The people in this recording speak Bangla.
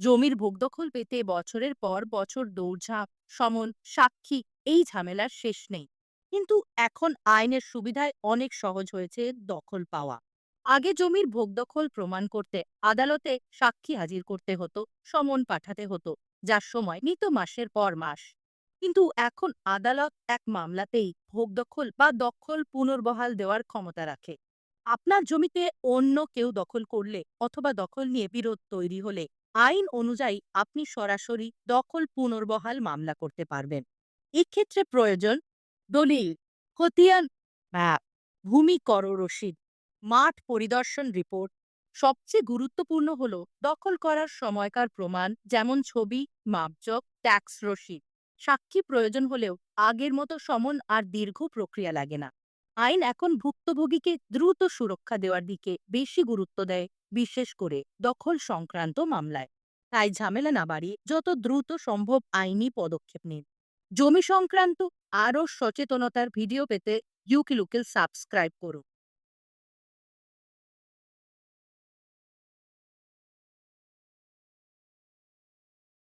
জমির ভোগদখল পেতে বছরের পর বছর দৌড়ঝাঁপ, সমন, সাক্ষী এই ঝামেলার শেষ নেই। কিন্তু এখন আইনের সুবিধায় অনেক সহজ হয়েছে দখল পাওয়া। আগে জমির ভোগদখল প্রমাণ করতে আদালতে সাক্ষী হাজির করতে হতো, সমন পাঠাতে হতো, যার সময় নিত মাসের পর মাস। কিন্তু এখন আদালত এক মামলাতেই ভোগদখল বা দখল পুনর্বহাল দেওয়ার ক্ষমতা রাখে। আপনার জমিতে অন্য কেউ দখল করলে অথবা দখল নিয়ে বিরোধ তৈরি হলে আইন অনুযায়ী আপনি সরাসরি দখল পুনর্বহাল মামলা করতে পারবেন। এক্ষেত্রে প্রয়োজন দলিল, খতিয়ান ম্যাপ ভূমি কর রসিদ মাঠ পরিদর্শন রিপোর্ট। সবচেয়ে গুরুত্বপূর্ণ হল দখল করার সময়কার প্রমাণ, যেমন ছবি, মাপজক, ট্যাক্স রসিদ সাক্ষী প্রয়োজন হলেও আগের মতো সমন আর দীর্ঘ প্রক্রিয়া লাগে না। আইন এখন ভুক্তভোগীকে দ্রুত সুরক্ষা দেওয়ার দিকে বেশি গুরুত্ব দেয়, বিশেষ করে দখল সংক্রান্ত মামলায়। তাই ঝামেলা না বাড়িয়ে যত দ্রুত সম্ভব আইনি পদক্ষেপ নিন। জমি সংক্রান্ত আরও সচেতনতার ভিডিও পেতে ইউকিলুকিল সাবস্ক্রাইব করুন।